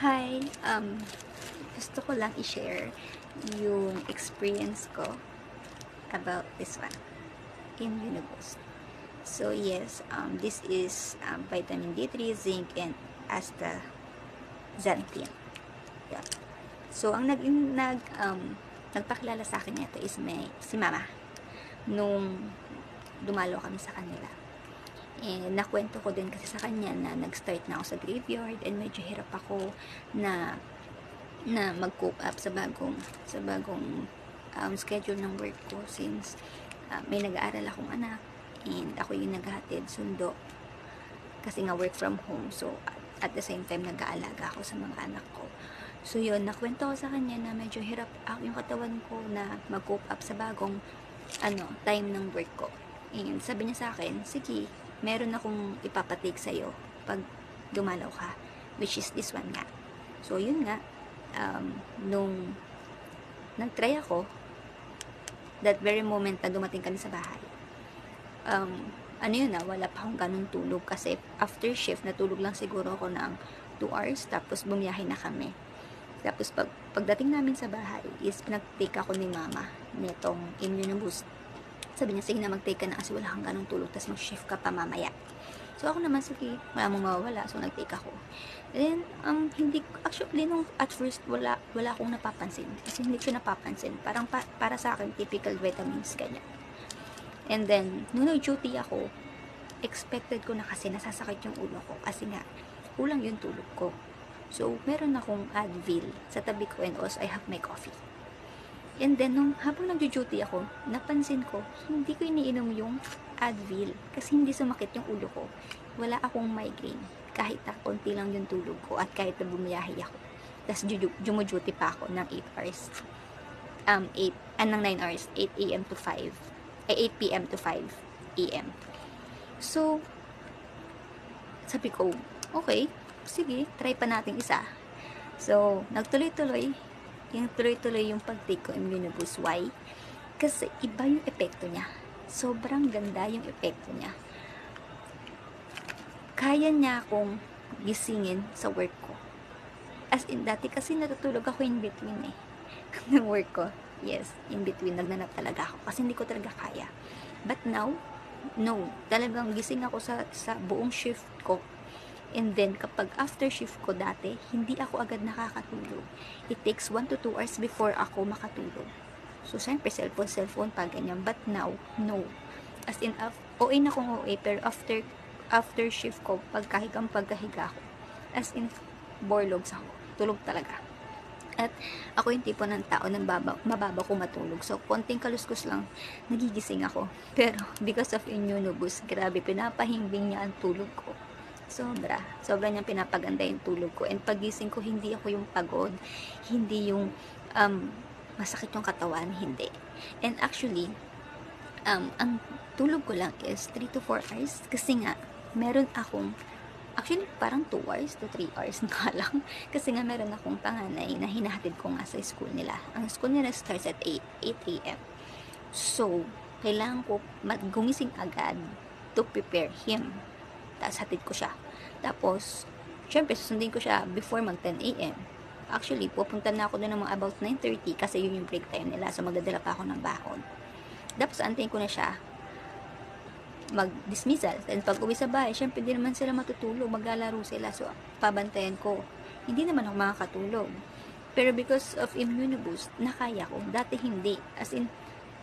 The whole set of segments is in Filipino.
Hi, um, gusto ko lang i-share yung experience ko about this one, Immunoboost. So yes, um, this is um, vitamin D3, zinc, and astaxanthin. Yeah. So ang nag, nag um, nagpakilala sa akin nito is may si mama nung dumalo kami sa kanila. And nakwento ko din kasi sa kanya na nag-start na ako sa graveyard and medyo hirap ako na na mag-cope up sa bagong sa bagong um, schedule ng work ko since uh, may nag-aaral akong anak and ako yung naghahatid sundo kasi nga work from home. So at the same time nag-aalaga ako sa mga anak ko. So yun nakwento ko sa kanya na medyo hirap ako yung katawan ko na mag-cope up sa bagong ano time ng work ko. And sabi niya sa akin sige meron akong ipapatake sa'yo pag dumalaw ka which is this one nga. So yun nga um, nung nag-try ako that very moment na dumating kami sa bahay um, ano yun na, wala pa akong ganun tulog kasi after shift, natulog lang siguro ako ng 2 hours tapos bumiyahe na kami. Tapos pag, pagdating namin sa bahay is pinag-take ako ni mama nitong immunoboost sabi niya, sige na mag-take ka na kasi wala kang ganong tulog tapos mag-shift ka pa mamaya. So ako naman, sige, wala mong mawawala. So nag-take ako. Then, um, hindi, actually nung at first wala, wala akong napapansin. Kasi hindi ko napapansin. Parang pa, para sa akin, typical vitamins ganyan. And then, nung nag-duty ako, expected ko na kasi nasasakit yung ulo ko. Kasi nga, kulang yung tulog ko. So, meron akong Advil sa tabi ko and also I have my coffee. And then, nung habang nag-duty ako, napansin ko, hindi ko iniinom yung Advil kasi hindi sumakit yung ulo ko. Wala akong migraine kahit na konti lang yung tulog ko at kahit na bumiyahe ako. Tapos, jumuduty pa ako ng 8 hours. Um, 8, anong 9 hours, 8 a.m. to 5 ay 8 p.m. to 5 a.m. So, sabi ko, okay, sige, try pa natin isa. So, nagtuloy-tuloy, yung tuloy-tuloy yung pag-take ko Immunoboost. Why? Kasi iba yung epekto niya. Sobrang ganda yung epekto niya. Kaya niya akong gisingin sa work ko. As in, dati kasi natutulog ako in between eh. ng work ko. Yes, in between, nagnanap talaga ako. Kasi hindi ko talaga kaya. But now, no. Talagang gising ako sa, sa buong shift ko. And then, kapag after shift ko dati, hindi ako agad nakakatulog. It takes 1 to 2 hours before ako makatulog. So, syempre, cellphone, cellphone pa, ganyan. But now, no. As in, af- OA na kong OA, pero after, after shift ko, pagkahigang pagkahiga ako, as in, borlogs ako. Tulog talaga. At ako yung tipo ng tao na baba, mababa ko matulog. So, konting kaluskos lang, nagigising ako. Pero, because of Immunoboost, grabe, pinapahimbing niya ang tulog ko. Sobra. Sobra niyang pinapaganda yung tulog ko. And pagising ko, hindi ako yung pagod. Hindi yung um, masakit yung katawan. Hindi. And actually, um, ang tulog ko lang is 3 to 4 hours. Kasi nga, meron akong Actually, parang 2 hours to 3 hours na lang. Kasi nga meron akong panganay na hinahatid ko nga sa school nila. Ang school nila starts at 8, 8 a.m. So, kailangan ko gumising agad to prepare him. Tapos hatid ko siya. Tapos, syempre, susundin ko siya before mag 10 a.m. Actually, pupunta na ako doon ng mga about 9.30 kasi yun yung break time nila. So, magdadala pa ako ng bahon. Tapos, antayin ko na siya mag-dismissal. And pag uwi sa bahay, syempre di naman sila matutulog, maglalaro sila. So, pabantayan ko. Hindi naman ako makakatulog. Pero because of Immunoboost, nakaya ko. Dati hindi. As in,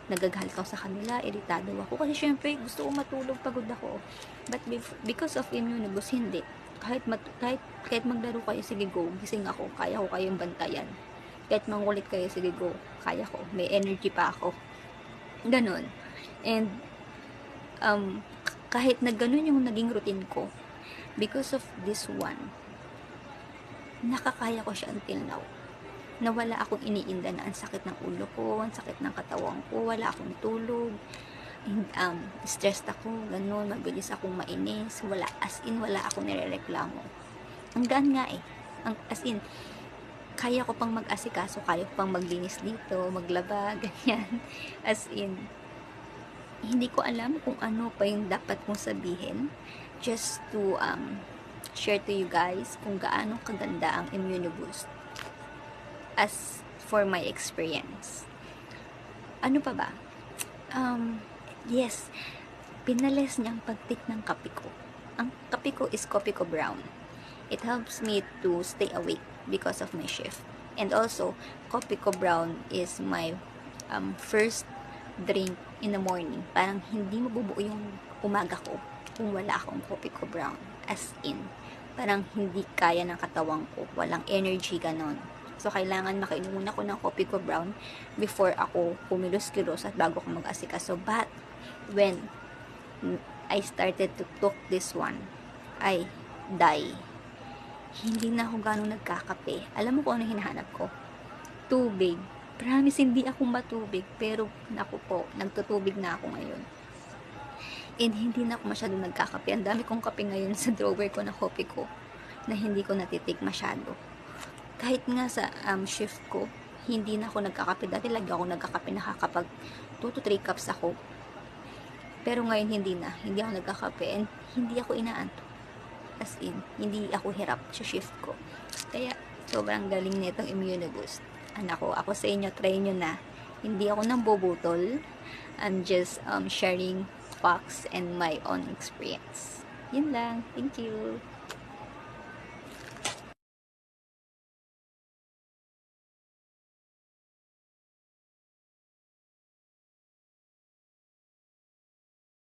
nagagalit ako sa kanila, iritado ako. Kasi syempre, gusto ko matulog, pagod ako. But because of Immunoboost, hindi. Kahit, mat kahit, kahit maglaro kayo, sige go, gising ako, kaya ko kayong bantayan. Kahit mangulit kayo, sige go, kaya ko. May energy pa ako. Ganon. And, um, kahit na ganun yung naging routine ko, because of this one, nakakaya ko siya until now. Nawala akong iniinda na ang sakit ng ulo ko, ang sakit ng katawan ko, wala akong tulog, and, um, stressed ako, ganun, mabilis akong mainis, wala, as in, wala akong nirereklamo. Ang gaan nga eh. Ang, as in, kaya ko pang mag-asikaso, kaya ko pang maglinis dito, maglaba, ganyan. As in, hindi ko alam kung ano pa yung dapat kong sabihin just to um, share to you guys kung gaano kaganda ang Immunoboost as for my experience. Ano pa ba? Um, yes, pinales niya ang pagtik ng kape ko. Ang kape ko is Coffee ko Brown. It helps me to stay awake because of my shift. And also, Coffee ko Brown is my um, first drink in the morning. Parang hindi mabubuo yung umaga ko kung wala akong Coffee ko Brown. As in, parang hindi kaya ng katawan ko. Walang energy ganon. So, kailangan makainom muna ko ng Coffee ko Brown before ako kumilos-kilos at bago ako mag-asikaso. But, when I started to took this one, ay, die. Hindi na ako gano'ng nagkakape. Alam mo kung ano hinahanap ko? Tubig. Promise, hindi ako matubig. Pero, naku po, nagtutubig na ako ngayon. And hindi na ako masyadong nagkakape. Ang dami kong kape ngayon sa drawer ko na coffee ko na hindi ko natitik masyado. Kahit nga sa um, shift ko, hindi na ako nagkakape. Dati lagi ako nagkakape, nakakapag 2 to 3 cups ako. Pero ngayon hindi na. Hindi ako nagkakape and hindi ako inaantok. As in, hindi ako hirap sa shift ko. Kaya, sobrang galing nitong Immunoboost. Anak ko, ako sa inyo, try nyo na. Hindi ako nang bubutol. I'm just um, sharing facts and my own experience. Yun lang. Thank you.